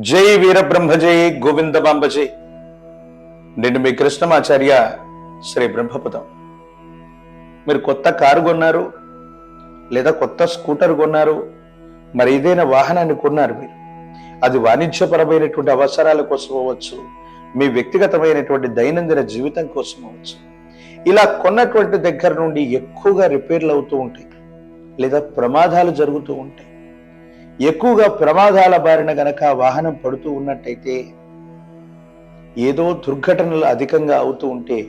జై వీరబ్రహ్మ జై గోవిందమాంబ జై నేను మీ కృష్ణమాచార్య శ్రీ బ్రహ్మపదం. మీరు కొత్త కారు కొన్నారు లేదా కొత్త స్కూటర్ కొన్నారు మరి ఏదైనా వాహనాన్ని కొన్నారు మీరు? అది వాణిజ్యపరమైనటువంటి అవసరాల కోసం అవ్వచ్చు మీ వ్యక్తిగతమైనటువంటి దైనందిన జీవితం కోసం అవ్వచ్చు. ఇలా కొన్నటువంటి దగ్గర నుండి ఎక్కువగా రిపేర్లు అవుతూ ఉంటాయి లేదా ప్రమాదాలు జరుగుతూ ఉంటాయి. ఎక్కువగా ప్రమాదాల బారిన గనక వాహనం పడుతూ ఉన్నట్టయితే ఏదో దుర్ఘటనలు అధికంగా అవుతూ ఉంటే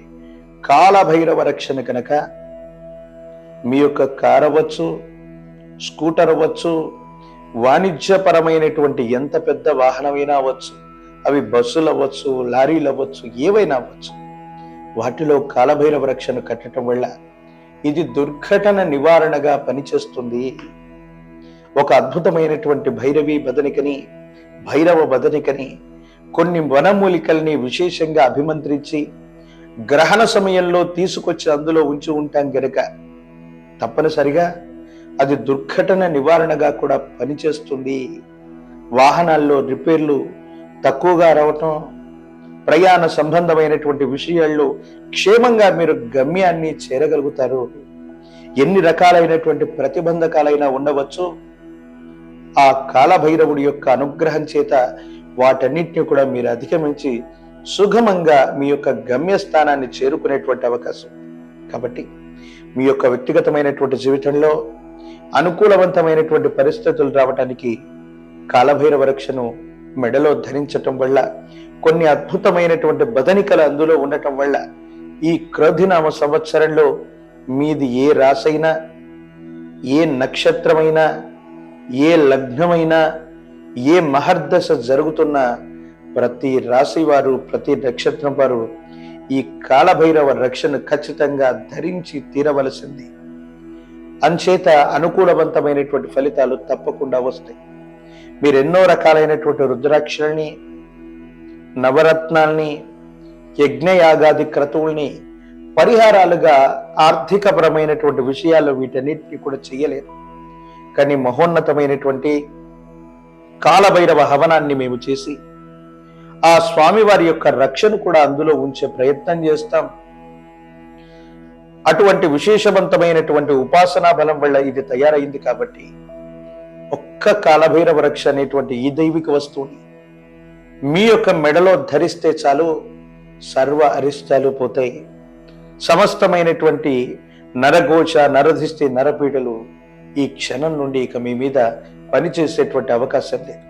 కాలభైరవ రక్షణ కనుక మీ యొక్క కార్ అవ్వచ్చు స్కూటర్ అవ్వచ్చు వాణిజ్యపరమైనటువంటి ఎంత పెద్ద వాహనమైనా అవ్వచ్చు అవి బస్సులు అవ్వచ్చు లారీలు అవ్వచ్చు ఏవైనా అవ్వచ్చు వాటిలో కాలభైరవ రక్షణ కట్టడం వల్ల ఇది దుర్ఘటన నివారణగా పనిచేస్తుంది. ఒక అద్భుతమైనటువంటి భైరవి బదనికని భైరవ బదనికని కొన్ని వనమూలికల్ని విశేషంగా అభిమంత్రించి గ్రహణ సమయంలో తీసుకొచ్చి అందులో ఉంచి ఉంటాం గనుక తప్పనిసరిగా అది దుర్ఘటన నివారణగా కూడా పనిచేస్తుంది. వాహనాల్లో రిపేర్లు తక్కువగా రావటం ప్రయాణ సంబంధమైనటువంటి విషయాల్లో క్షేమంగా మీరు గమ్యాన్ని చేరగలుగుతారు. ఎన్ని రకాలైనటువంటి ప్రతిబంధకాలైనా ఉండవచ్చు. ఆ కాలభైరవుడి యొక్క అనుగ్రహం చేత వాటన్నిటిని కూడా మీరు అధిగమించి సుగమంగా మీ యొక్క గమ్యస్థానాన్ని చేరుకునేటువంటి అవకాశం. కాబట్టి మీ యొక్క వ్యక్తిగతమైనటువంటి జీవితంలో అనుకూలవంతమైనటువంటి పరిస్థితులు రావటానికి కాలభైరవ రక్షను మెడలో ధరించటం వల్ల కొన్ని అద్భుతమైనటువంటి బదనికలు అందులో ఉండటం వల్ల ఈ క్రోధినామ సంవత్సరంలో మీది ఏ రాసైనా ఏ నక్షత్రమైనా ఏ లగ్నమైనా ఏ మహర్దశ జరుగుతున్నా ప్రతి రాశి వారు ప్రతి నక్షత్రం వారు ఈ కాలభైరవ రక్షణ ఖచ్చితంగా ధరించి తీరవలసింది. అంచేత అనుకూలవంతమైనటువంటి ఫలితాలు తప్పకుండా వస్తాయి. మీరు ఎన్నో రకాలైనటువంటి రుద్రాక్షల్ని నవరత్నాల్ని యజ్ఞయాగాది క్రతువుల్ని పరిహారాలుగా ఆర్థికపరమైనటువంటి విషయాలు వీటన్నిటిని కూడా చేయలేరు. కానీ మహోన్నతమైనటువంటి కాలభైరవ హవనాన్ని మేము చేసి ఆ స్వామివారి యొక్క రక్షను కూడా అందులో ఉంచే ప్రయత్నం చేస్తాం. అటువంటి విశేషవంతమైనటువంటి ఉపాసనా బలం వల్ల ఇది తయారైంది కాబట్టి ఒక్క కాలభైరవ రక్ష అనేటువంటి ఈ దైవిక వస్తువుని మీ యొక్క మెడలో ధరిస్తే చాలు సర్వ అరిష్టాలు పోతాయి. సమస్తమైనటువంటి నరఘోష నరధిష్టి నరపీడలు ఈ క్షణం నుండి ఇక మీ మీద పనిచేసేటువంటి అవకాశం లేదు.